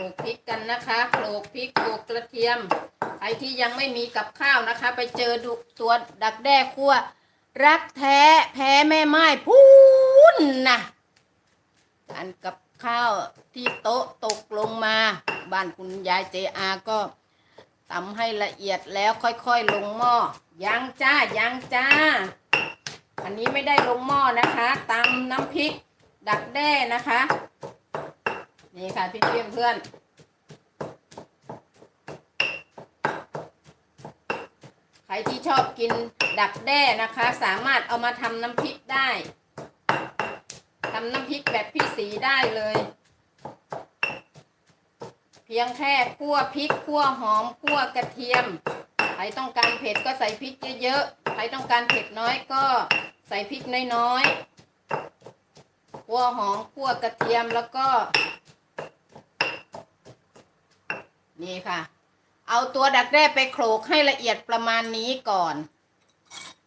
ลกพริกกันนะคะโขลกพริกโขลกกระเทียมใครที่ยังไม่มีกับข้าวนะคะ ไปเจอดูตัวดักแด้คั่วรักแท้แพ้แม่ไม้พูนนะอันกับข้าวที่โต๊ะตกลงมาบ้านคุณยายเจอาก็ตำให้ละเอียดแล้วค่อยๆลงหม้อยังจ้ายังจ้า อันนี้ไม่ได้ลงหม้อนะคะตำน้ำพริกดักแด้นะคะ นี่ค่ะพี่เพื่อนเพื่อนใครที่ชอบกินดักแด้นะคะ สามารถเอามาทำน้ำพริกได้ทำน้ำพริกแบบพี่สีได้เลย เพียงแค่คั่วพริกคั่วหอมคั่วกระเทียม ใครต้องการเผ็ดก็ใส่พริกเยอะๆ ใครต้องการเผ็ดน้อยก็ใส่พริกน้อยๆ คั่วหอมคั่วกระเทียมแล้วก็ นี่ค่ะ เอาตัวดักแด้ไปโขลกให้ละเอียดประมาณนี้ก่อน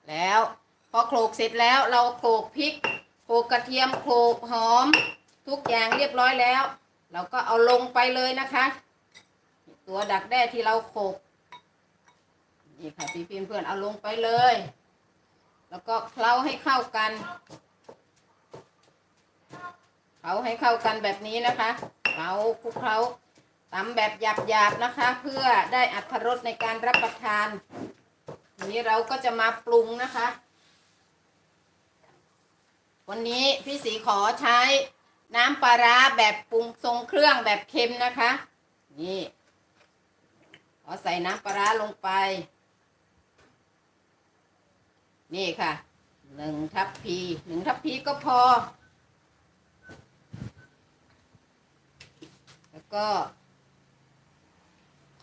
แล้วพอโขลกเสร็จแล้วเราโขลกพริกโขลกกระเทียมโขลกหอม ทุกอย่างเรียบร้อยแล้ว เราก็เอาลงไปเลยนะคะ ตัวดักแด้ที่เราโขลกนี่ค่ะพี่เพื่อนๆเอาลงไปเลย แล้วก็เคล้าให้เข้ากันเคล้าให้เข้ากันแบบนี้นะคะเคล้าคลุกเคล้า ตำแบบหยาบๆนะคะ เพื่อได้อัตรสในการรับประทานวันนี้เราก็จะมาปรุงนะคะ วันนี้พี่สีขอใช้น้ำปลาร้าแบบปรุงทรงเครื่องแบบเค็มนะคะ นี่ขอใส่น้ำปลาร้าลงไป นี่ค่ะหนึ่งทัพพีหนึ่งทัพพีก็พอ แล้วก็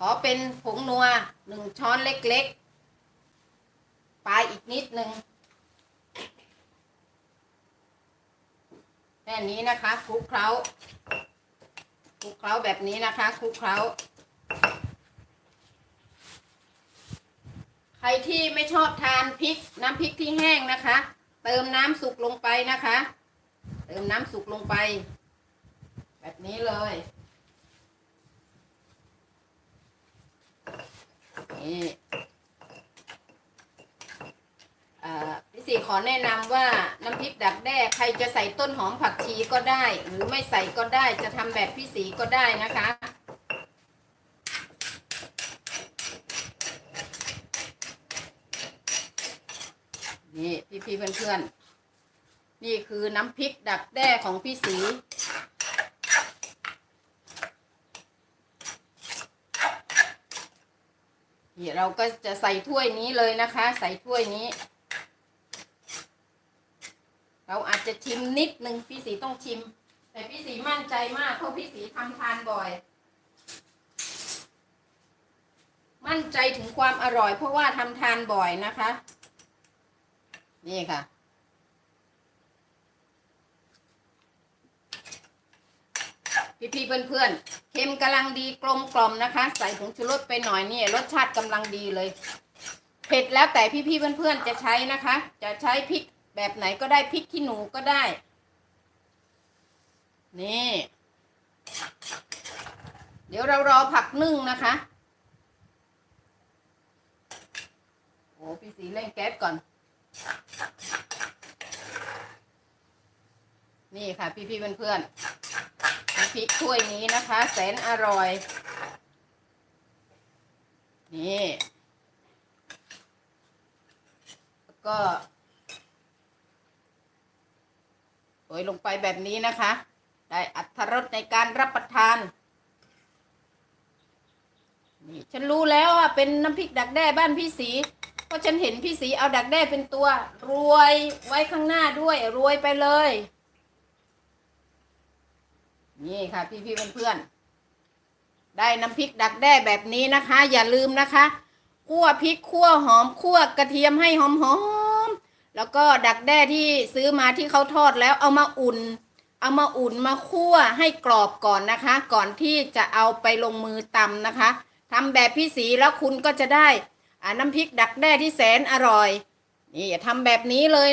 ขอเป็นผงนัวหนึ่งช้อนเล็กๆ ปลายอีกนิดหนึ่งแค่นี้นะคะคลุกเคล้าคลุกเคล้าแบบนี้นะคะคลุกเคล้า ใครที่ไม่ชอบทานพริกน้ำพริกที่แห้งนะคะ เติมน้ำสุกลงไปนะคะ เติมน้ำสุกลงไป แบบนี้เลย นี่เอ่อพี่สีขอแนะนำว่าน้ำพริกดักแด้ใครจะใส่ต้นหอมผักชีก็ได้ หรือไม่ใส่ก็ได้จะทำแบบพี่สีก็ได้นะคะนี่พี่พี่เพื่อนเพื่อนๆนี่คือน้ำพริกดักแด้ของพี่สี นี่เราก็จะใส่ถ้วยนี้เลยนะคะ ใส่ถ้วยนี้ เราอาจจะชิมนิดนึงพี่สีต้องชิม แต่พี่สีมั่นใจมากเพราะพี่สีทำทานบ่อย มั่นใจถึงความอร่อยเพราะว่าทำทานบ่อยนะคะ นี่ค่ะ พี่พี่เพื่อนเพื่อนๆเค็มกำลังดีกลมกล่อมนะคะ ใส่ผงชูรสไปหน่อยนี่รสชาติกำลังดีเลย เผ็ดแล้วแต่พี่พี่เพื่อนเพื่อนๆจะใช้นะคะ จะใช้พริกแบบไหนก็ได้พริกขี้หนูก็ได้ นี่ เดี๋ยวเรารอผักนึ่งนะคะโอ้พี่สีเร่งแก๊สก่อน นี่ค่ะ พี่พี่เพื่อนเพื่อนๆำพริกถ้วยนี้นะคะ แสนอร่อย นี่แล้วก็โรยลงไปแบบนี้นะคะ ได้อัตรสในการรับประทาน นี่ฉันรู้แล้วว่าเป็นน้ำพริกดักแด้บ้านพี่สีเพราะฉันเห็นพี่สีเอาดักแด้เป็นตัว รวยไว้ข้างหน้าด้วยรวยไปเลย นี่ค่ะ พี่พี่เพื่อนๆได้น้ำพริกดักแด้แบบนี้นะคะ อย่าลืมนะคะคั่วพริกคั่วหอมคั่วกระเทียมให้หอมๆแล้วก็ดักแด้ที่ซื้อมาที่เขาทอดแล้วเอามาอุ่น เอามาอุ่นมาคั่วให้กรอบก่อนนะคะ ก่อนที่จะเอาไปลงมือตำนะคะทำแบบพี่สีแล้วคุณก็จะได้น้ำพริกดักแด้ที่แสนอร่อย นี่อย่าทำแบบนี้เลย